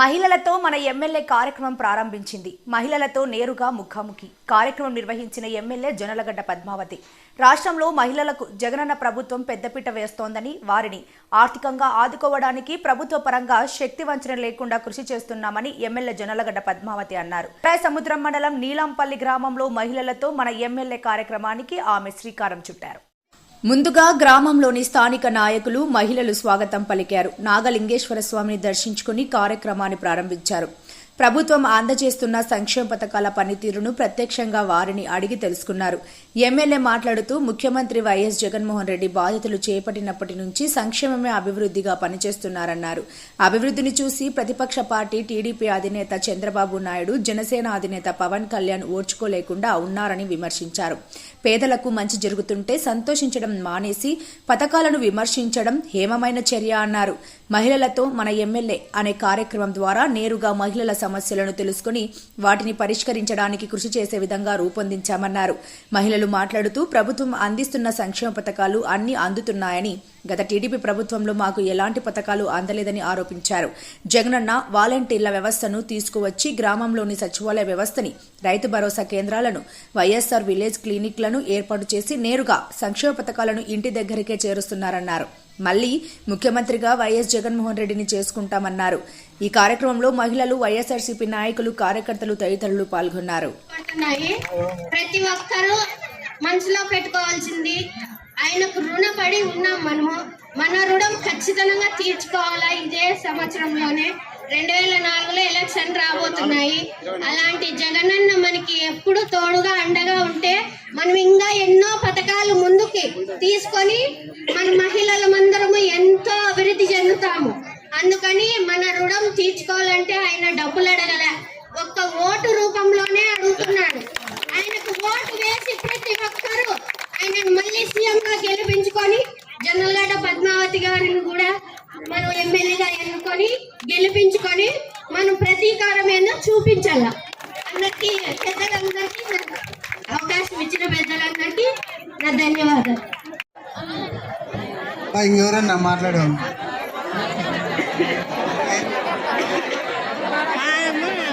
మహిళలతో మన ఎమ్మెల్యే కార్యక్రమం ప్రారంభించింది. మహిళలతో నేరుగా ముఖాముఖి. కార్యక్రమం నిర్వహించిన ఎమ్మెల్యే జొన్నలగడ్డ పద్మావతి. రాష్ట్రంలో మహిళలకు జగనన్న ప్రభుత్వం పెద్దపీట వేస్తోందని వారిని ఆర్థికంగా ఆదుకోవడానికి ప్రభుత్వ పరంగా శక్తి వంచన లేకుండా కృషి చేస్తున్నామని ఎమ్మెల్యే జొనలగడ్డ పద్మావతి అన్నారు. సముద్రం మండలం నీలంపల్లి గ్రామంలో మహిళలతో మన ఎమ్మెల్యే కార్యక్రమానికి ఆమె శ్రీకారం చుట్టారు. ముందుగా గ్రామంలోని స్థానిక నాయకులు మహిళలు స్వాగతం పలికారు. నాగలింగేశ్వర స్వామిని దర్శించుకుని కార్యక్రమాన్ని ప్రారంభించారు. ప్రభుత్వం అందజేస్తున్న సంక్షేమ పథకాల పనితీరును ప్రత్యక్షంగా వారిని అడిగి తెలుసుకున్నారు. ఎమ్మెల్యే మాట్లాడుతూ ముఖ్యమంత్రి వైఎస్ జగన్మోహన్ రెడ్డి బాధ్యతలు చేపట్టినప్పటి నుంచి సంక్షేమమే అభివృద్దిగా పనిచేస్తున్నారన్నారు. అభివృద్దిని చూసి ప్రతిపక్ష పార్టీ టీడీపీ అధినేత చంద్రబాబు నాయుడు జనసేన అధినేత పవన్ కళ్యాణ్ ఓర్చుకోలేకుండా ఉన్నారని విమర్శించారు. పేదలకు మంచి జరుగుతుంటే సంతోషించడం మానేసి పథకాలను విమర్శించడం హేమమైన చర్య అన్నారు. మహిళలతో మన ఎమ్మెల్యే అనే కార్యక్రమం ద్వారా నేరుగా మహిళల సమస్యలను తెలుసుకుని వాటిని పరిష్కరించడానికి కృషి చేసే విధంగా రూపొందించామన్నారు. మహిళలు మాట్లాడుతూ ప్రభుత్వం అందిస్తున్న సంక్షేమ పథకాలు అన్ని అందుతున్నాయని గత టీడీపీ ప్రభుత్వంలో మాకు ఎలాంటి పథకాలు అందలేదని ఆరోపించారు. జగనన్న వాలంటీర్ల వ్యవస్థను తీసుకువచ్చి గ్రామంలోని సచివాలయ వ్యవస్థని రైతు భరోసా కేంద్రాలను వైఎస్సార్ విలేజ్ క్లినిక్లను ఏర్పాటు చేసి నేరుగా సంక్షేమ పథకాలను ఇంటి దగ్గరికే చేరుస్తున్నారన్నారు. మళ్ళీ ముఖ్యమంత్రిగా వైఎస్ జగన్మోహన్ రెడ్డిని చేసుకుంటామన్నారు. ఈ కార్యక్రమంలో మహిళలు వైఎస్ఆర్సీపీ నాయకులు కార్యకర్తలు తదితరులు పాల్గొన్నారు. ప్రతి ఒక్కరూ మనసులో పెట్టుకోవాల్సింది ఆయనకు రుణపడి ఉన్నాం మనము. మన రుణం ఖచ్చితంగా తీర్చుకోవాలా ఇదే సంవత్సరంలోనే. రెండు వేల నాలుగులో ఎలక్షన్ రాబోతున్నాయి. అలాంటి జగనన్న మనకి ఎప్పుడు తోడుగా అండగా ఉంటే మనం ఇంకా ఎన్నో పథకాలు ముందుకి తీసుకొని మన మహిళలమందరము ఎంతో అభివృద్ధి చెందుతాము. అందుకని మన రుణం తీర్చుకోవాలంటే ఆయన డబ్బులు అడగల. ఒక్క ఓటు రూపంలోనే అడుగుతున్నాడు. ఆయనకు ఓటు వేసి ఆయనను మళ్ళీ సీఎం గా గెలిపించుకొని జనరల్గడ్డ పద్మావతి గారిని కూడా మనం ఎమ్మెల్యేగా ఎన్నుకొని గెలిపించుకొని మనం ప్రతీకారం ఏందో చూపించాల. అందరికీ పెద్దలందరికీ అవకాశం ఇచ్చిన పెద్దలందరికీ నా ధన్యవాదాలు. ఇంకెవరన్నా మాట్లాడు అక్క వాళ్ళందరూ కూడా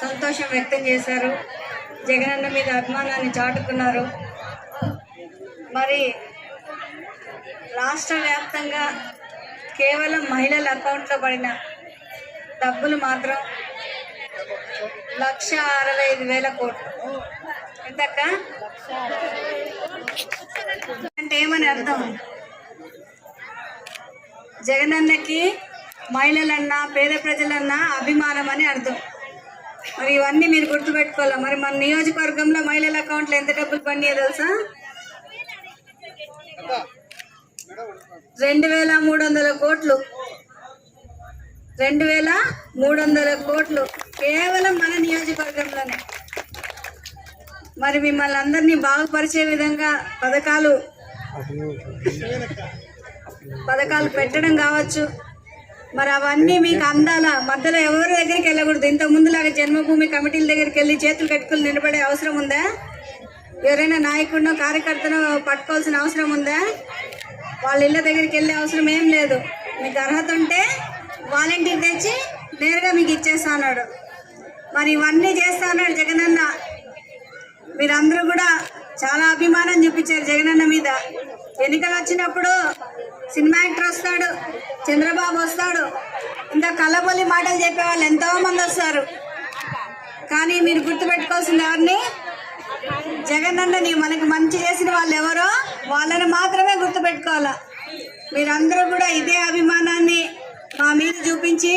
సంతోషం వ్యక్తం చేశారు. జగనన్న మీద అభిమానాన్ని చాటుకున్నారు. మరి రాష్ట్ర వ్యాప్తంగా కేవలం మహిళల అకౌంట్లో పడిన డబ్బులు మాత్రం లక్ష అరవై ఐదు వేల కోట్లు. ఎంతక్క? అంటే ఏమని అర్థం? జగనన్నకి మహిళలన్నా పేద ప్రజలన్నా అభిమానం అని అర్థం. మరి ఇవన్నీ మీరు గుర్తుపెట్టుకోవాలి? మరి మన నియోజకవర్గంలో మహిళల అకౌంట్లో ఎంత డబ్బులు పడినాయో తెలుసా? రెండు వేల మూడు వందల కోట్లు. రెండు వేల మూడు వందల కోట్లు. కేవలం మన నియోజకవర్గంలోనే. మరి మిమ్మల్ని అందరినీ బాగుపరిచే విధంగా పథకాలు పథకాలు పెట్టడం కావచ్చు. మరి అవన్నీ మీకు అందాల? మధ్యలో ఎవరి దగ్గరికి వెళ్ళకూడదు? ఇంత ముందులాగా జన్మభూమి కమిటీల దగ్గరికి వెళ్ళి చేతులు కట్టుకుని నిలబడే అవసరం ఉందా? ఎవరైనా నాయకుడినో కార్యకర్తనో పట్టుకోవాల్సిన అవసరం ఉందా? వాళ్ళ ఇళ్ళ దగ్గరికి వెళ్ళే అవసరం ఏం లేదు. మీకు అర్హత ఉంటే వాలంటీర్ తెచ్చి నేరుగా మీకు ఇచ్చేస్తాడు మరి ఇవన్నీ చేస్తా అన్నాడు జగనన్న. మీరందరూ కూడా చాలా అభిమానం చూపించారు జగనన్న మీద. ఎన్నికలు వచ్చినప్పుడు సినిమా యాక్టర్ వస్తాడు చంద్రబాబు వస్తాడు. ఇంకా కళ్ళబొల్లి మాటలు చెప్పే వాళ్ళు ఎంతో మంది వస్తారు. కానీ మీరు గుర్తుపెట్టుకోవాల్సింది ఎవరిని? జగన్ అన్నని మనకి మంచి చేసిన వాళ్ళు ఎవరో వాళ్ళని మాత్రమే గుర్తుపెట్టుకోవాలా? మీరందరూ కూడా ఇదే అభిమానాన్ని మా మీద చూపించి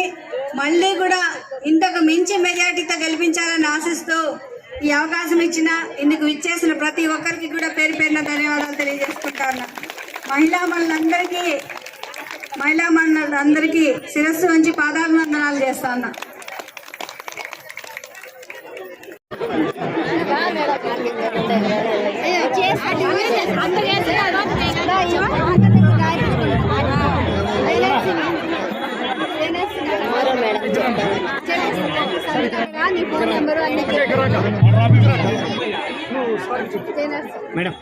మళ్ళీ కూడా ఇంతకు మించి మెజార్టీతో గెలిపించాలని ఆశిస్తూ ఈ అవకాశం ఇచ్చిన ఇందుకు ఇచ్చేసిన ప్రతి ఒక్కరికి కూడా పేరు పేరున ధన్యవాదాలు తెలియజేసుకుంటా ఉన్నా. మహిళా మనందరికీ మహిళా మనందరికీ శిరస్సు నుంచి పాదాభివందనాలు చేస్తా ఉన్నా. మేడం.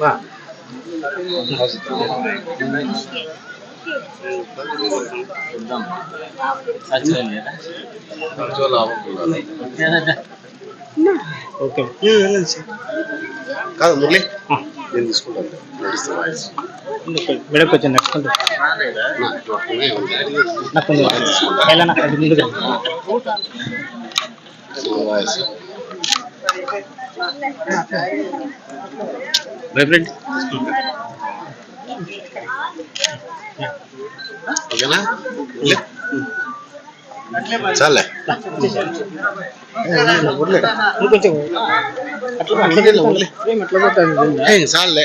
వా ఓకే. కాదు మురళి నేను తీసుకుంటాను. మేడం కొంచెం నడుచుకుంటూ నాకు పక్కనే ఎలా నాకు అది ముందుగా ఓకేనా? చాలే చాలే.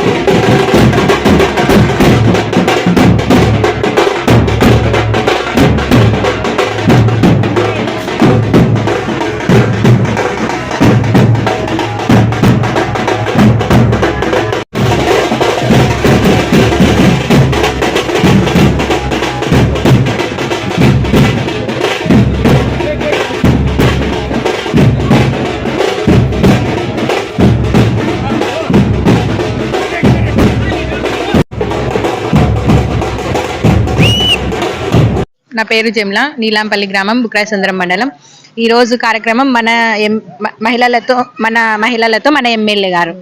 నా పేరు జమ్ల నీలాంపల్లి గ్రామం బుక్రాయసుందరం మండలం. ఈ రోజు కార్యక్రమం మన ఎం మహిళలతో మన మహిళలతో మన ఎమ్మెల్యే గారు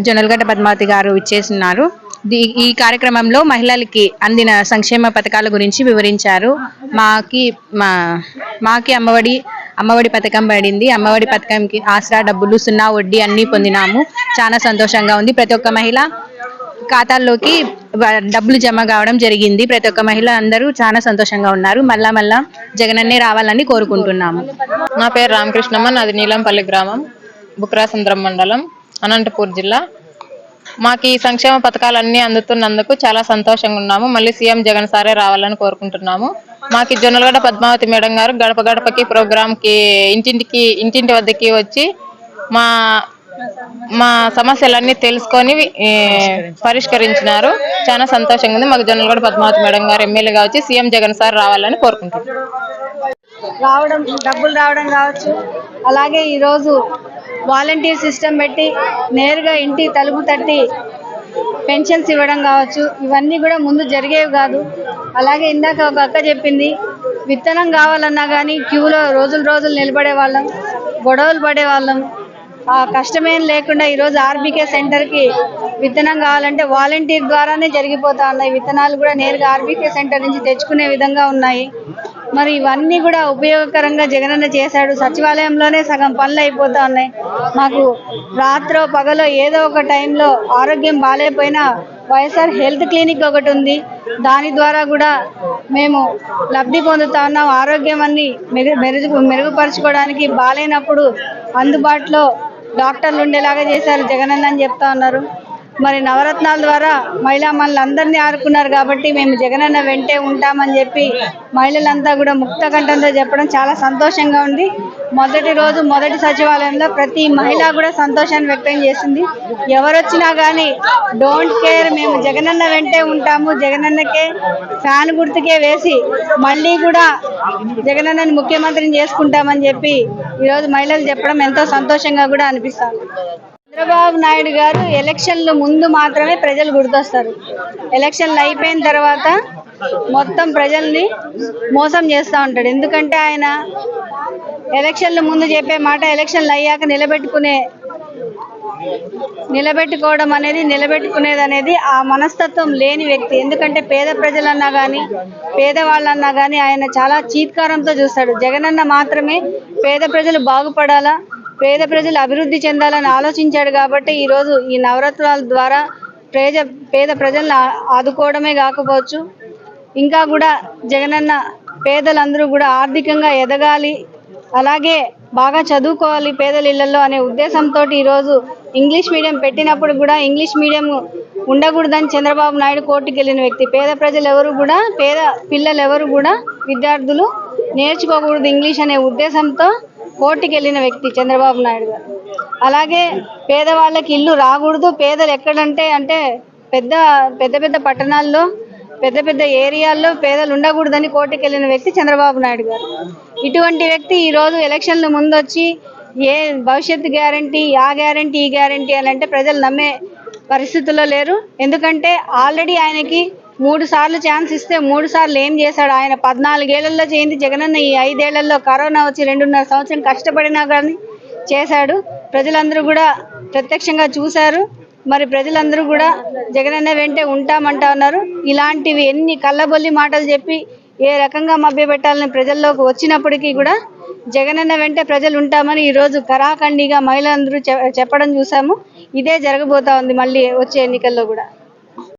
జొన్నలగడ్డ పద్మావతి గారు ఇచ్చేస్తున్నారు దీ- ఈ కార్యక్రమంలో మహిళలకి అందిన సంక్షేమ పథకాల గురించి వివరించారు. మాకి మా మాకి అమ్మఒడి అమ్మఒడి పథకం పడింది. అమ్మఒడి పథకంకి ఆసరా డబ్బులు సున్నా వడ్డీ అన్నీ పొందినాము. చాలా సంతోషంగా ఉంది. ప్రతి ఒక్క మహిళ ఖాతాల్లోకి డబ్బులు జమ కావడం జరిగింది. ప్రతి ఒక్క మహిళ అందరూ చాలా సంతోషంగా ఉన్నారు. మళ్ళా మళ్ళా జగనన్నే రావాలని కోరుకుంటున్నాము. నా పేరు రామకృష్ణమ్మ నాది నీలంపల్లి గ్రామం బుక్రాసంద్రం మండలం అనంతపూర్ జిల్లా. మాకు ఈ సంక్షేమ పథకాలన్నీ అందుతున్నందుకు చాలా సంతోషంగా ఉన్నాము. మళ్ళీ సీఎం జగన్ సారే రావాలని కోరుకుంటున్నాము. మాకు జొన్నలగడ పద్మావతి మేడం గారు గడప గడపకి ప్రోగ్రామ్కి ఇంటింటికి ఇంటింటి వద్దకి వచ్చి మా మా సమస్యలన్నీ తెలుసుకొని పరిష్కరించినారు. చాలా సంతోషంగా ఉంది. మాకు జొన్నలగూడ పద్మావతి మేడం గారు ఎమ్మెల్యేగా వచ్చి సీఎం జగన్ సార్ రావాలని కోరుకుంటున్నాం. రావడం డబ్బులు రావడం కావచ్చు. అలాగే ఈరోజు వాలంటీర్ సిస్టమ్ పెట్టి నేరుగా ఇంటి తలుపు తట్టి పెన్షన్స్ ఇవ్వడం కావచ్చు. ఇవన్నీ కూడా ముందు జరిగేవి కాదు. అలాగే ఇందాక ఒక అక్క చెప్పింది విత్తనం కావాలన్నా కానీ క్యూలో రోజులు రోజులు నిలబడే వాళ్ళం గొడవలు పడే వాళ్ళం కష్టమేం లేకుండా ఈరోజు ఆర్బీకే సెంటర్కి విత్తనం కావాలంటే వాలంటీర్ ద్వారానే జరిగిపోతా ఉన్నాయి. విత్తనాలు కూడా నేరుగా ఆర్బీకే సెంటర్ నుంచి తెచ్చుకునే విధంగా ఉన్నాయి. మరి ఇవన్నీ కూడా ఉపయోగకరంగా జగనన్న చేశాడు. సచివాలయంలోనే సగం పనులు అయిపోతా ఉన్నాయి. మాకు రాత్రో పగలో ఏదో ఒక టైంలో ఆరోగ్యం బాగాలేకపోయినా వైఎస్ఆర్ హెల్త్ క్లినిక్ ఒకటి ఉంది. దాని ద్వారా కూడా మేము లబ్ధి పొందుతా ఉన్నాం. ఆరోగ్యం అన్ని మెరుగు మెరుగు మెరుగుపరచుకోవడానికి బాగాలేనప్పుడు అందుబాటులో డాక్టర్లు ఉండేలాగా చేశారు. జగనన్న అని చెప్తా ఉన్నారు. మరి నవరత్నాల ద్వారా మహిళా మనల్ని ఆరుకున్నారు కాబట్టి మేము జగనన్న వెంటే ఉంటామని చెప్పి మహిళలంతా కూడా ముక్త కంఠంతో చెప్పడం చాలా సంతోషంగా ఉంది. మొదటి రోజు మొదటి సచివాలయంలో ప్రతి మహిళ కూడా సంతోషాన్ని వ్యక్తం చేసింది. ఎవరు వచ్చినా కానీ డోంట్ కేర్ మేము జగనన్న వెంటే ఉంటాము. జగనన్నకే ఫ్యాన్ గుర్తుకే వేసి మళ్ళీ కూడా జగనన్నని ముఖ్యమంత్రిని చేసుకుంటామని చెప్పి ఈరోజు మహిళలు చెప్పడం ఎంతో సంతోషంగా కూడా అనిపిస్తాను చంద్రబాబు నాయుడు గారు ఎలక్షన్లు ముందు మాత్రమే ప్రజలు గుర్తొస్తారు. ఎలక్షన్లు అయిపోయిన తర్వాత మొత్తం ప్రజల్ని మోసం చేస్తూ ఉంటాడు. ఎందుకంటే ఆయన ఎలక్షన్ల ముందు చెప్పే మాట ఎలక్షన్లు అయ్యాక నిలబెట్టుకునే నిలబెట్టుకోవడం అనేది నిలబెట్టుకునేది అనేది ఆ మనస్తత్వం లేని వ్యక్తి. ఎందుకంటే పేద ప్రజలన్నా కానీ పేదవాళ్ళన్నా కానీ ఆయన చాలా చీత్కారంతో చూస్తాడు. జగనన్న మాత్రమే పేద ప్రజలు బాగుపడాలా? పేద ప్రజలు అభివృద్ధి చెందాలని ఆలోచించాడు కాబట్టి ఈరోజు ఈ నవరత్నాల ద్వారా పేద పేద ప్రజలను ఆదుకోవడమే కాకపోవచ్చు. ఇంకా కూడా జగనన్న పేదలందరూ కూడా ఆర్థికంగా ఎదగాలి అలాగే బాగా చదువుకోవాలి పేదల ఇళ్ళలో అనే ఉద్దేశంతో ఈరోజు ఇంగ్లీష్ మీడియం పెట్టినప్పుడు కూడా ఇంగ్లీష్ మీడియం ఉండకూడదని చంద్రబాబు నాయుడు కోర్టుకు వెళ్ళిన వ్యక్తి. పేద ప్రజలు ఎవరు కూడా పేద పిల్లలు ఎవరు కూడా విద్యార్థులు నేర్చుకోకూడదు ఇంగ్లీష్ అనే ఉద్దేశంతో కోర్టుకు వెళ్ళిన వ్యక్తి చంద్రబాబు నాయుడు గారు. అలాగే పేదవాళ్ళకి ఇల్లు రాకూడదు. పేదలు ఎక్కడంటే అంటే పెద్ద పెద్ద పెద్ద పట్టణాల్లో పెద్ద పెద్ద ఏరియాల్లో పేదలు ఉండకూడదని కోర్టుకు వెళ్ళిన వ్యక్తి చంద్రబాబు నాయుడు గారు. ఇటువంటి వ్యక్తి ఈరోజు ఎలక్షన్లు ఎలక్షన్ల ముందు వచ్చి ఏ భవిష్యత్తు గ్యారంటీ ఆ గ్యారంటీ ఈ గ్యారంటీ అని అంటే ప్రజలు నమ్మే పరిస్థితుల్లో లేరు. ఎందుకంటే ఆల్రెడీ ఆయనకి మూడు సార్లు ఛాన్స్ ఇస్తే మూడు సార్లు ఏం చేశాడు? ఆయన పద్నాలుగేళ్ళలో చేయింది జగనన్న. ఈ ఐదేళ్ళలో కరోనా వచ్చి రెండున్నర సంవత్సరం కష్టపడినా కానీ చేశాడు. ప్రజలందరూ కూడా ప్రత్యక్షంగా చూశారు. మరి ప్రజలందరూ కూడా జగనన్న వెంటే ఉంటామంటా ఉన్నారు. ఇలాంటివి ఎన్ని కళ్ళబొల్లి మాటలు చెప్పి ఏ రకంగా మభ్యపెట్టాలని ప్రజల్లోకి వచ్చినప్పటికీ కూడా జగనన్న వెంటే ప్రజలు ఉంటామని ఈరోజు కరాఖండిగా మహిళలందరూ చె- చెప్పడం చూసాము ఇదే జరగబోతా ఉంది మళ్ళీ వచ్చే ఎన్నికల్లో కూడా.